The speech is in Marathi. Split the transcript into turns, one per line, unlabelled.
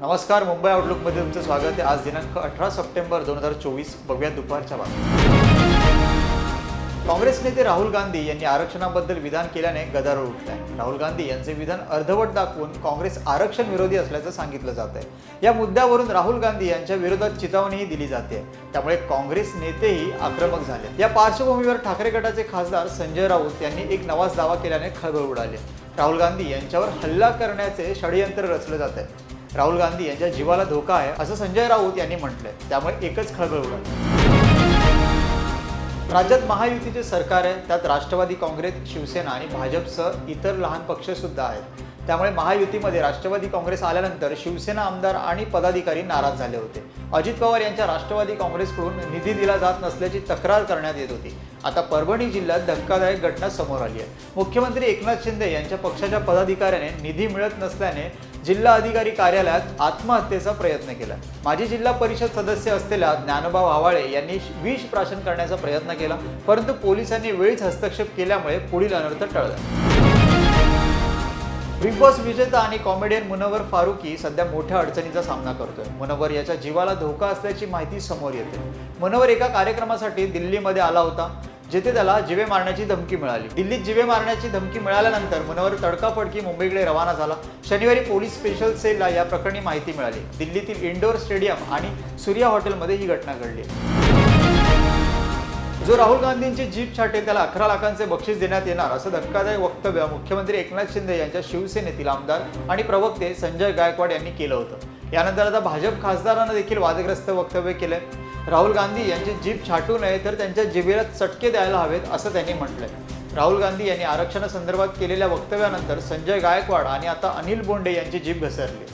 नमस्कार मुंबई आउटलुकमध्ये तुमचं स्वागत आहे. आज दिनांक अठरा सप्टेंबर दोन हजार चोवीस. बघूया दुपारच्या बातम्या. काँग्रेस नेते राहुल गांधी यांनी आरक्षणाबद्दल विधान केल्याने गदारोळ उठलाय. राहुल गांधी यांचे विधान अर्धवट दाखवून काँग्रेस आरक्षण विरोधी असल्याचं सांगितलं जात आहे या मुद्द्यावरून राहुल गांधी यांच्या विरोधात चितावणीही दिली जाते त्यामुळे काँग्रेस नेतेही आक्रमक झाले या पार्श्वभूमीवर ठाकरे गटाचे खासदार संजय राऊत यांनी एक नवाच दावा केल्याने खळबळ उडाली. राहुल गांधी यांच्यावर हल्ला करण्याचे षडयंत्र रचलं जात आहे राहुल गांधी यांच्या जीवाला धोका आहे असं संजय राऊत यांनी म्हटलंय. त्यामुळे एकच खळबळ उडाली. राज्यात महायुतीचे सरकार आहे त्यात राष्ट्रवादी काँग्रेस शिवसेना आणि भाजपसह इतर लहान पक्ष सुद्धा आहेत. त्यामुळे महायुतीमध्ये राष्ट्रवादी काँग्रेस आल्यानंतर शिवसेना आमदार आणि पदाधिकारी नाराज झाले होते. अजित पवार यांच्या राष्ट्रवादी काँग्रेसकडून निधी दिला जात नसल्याची तक्रार करण्यात येत होती. आता परभणी जिल्ह्यात धक्कादायक घटना समोर आली आहे. मुख्यमंत्री एकनाथ शिंदे यांच्या पक्षाच्या पदाधिकाऱ्याने निधी मिळत नसल्याने जिल्हा अधिकारी कार्यालयात आत्महत्येचा प्रयत्न केला. माजी जिल्हा परिषद सदस्य असलेल्या ज्ञानोबा वावाळे यांनी विष प्राशन करण्याचा प्रयत्न केला परंतु पोलिसांनी वेळीच हस्तक्षेप केल्यामुळे पुढील अनर्थ टळला. बिग बॉस विजेता आणि कॉमेडियन मुनवर फारुकी सध्या मोठ्या अडचणीचा सामना करतोय. मुनवर याच्या जीवाला धोका असल्याची माहिती समोर येते. मुनवर एका कार्यक्रमासाठी दिल्लीमध्ये आला होता. जिथे त्याला जिवे मारण्याची धमकी मिळाली. दिल्लीत जिवे मारण्याची धमकी मिळाल्यानंतर मनोहर तडकाफडकी मुंबईकडे रवाना झाला. शनिवारी पोलीस स्पेशल सेलला या प्रकरणी माहिती मिळाली. दिल्लीतील इंडोर स्टेडियम आणि सूर्या हॉटेलमध्ये ही घटना घडली. जो राहुल गांधींची जीप छाटेल त्याला अकरा लाखांचे बक्षीस देण्यात येणार असं धक्कादायक वक्तव्य मुख्यमंत्री एकनाथ शिंदे यांच्या शिवसेनेतील आमदार आणि प्रवक्ते संजय गायकवाड यांनी केलं होतं. यानंतर आता भाजप खासदारांना देखील वादग्रस्त वक्तव्य केलंय. राहुल गांधी यांची जीभ छाटू नये तर त्यांच्या जिभेला चटके द्यायला हवेत असं त्यांनी म्हटलंय. राहुल गांधी यांनी आरक्षणासंदर्भात केलेल्या वक्तव्यानंतर संजय गायकवाड आणि आता अनिल बोंडे यांची जीभ घसरली.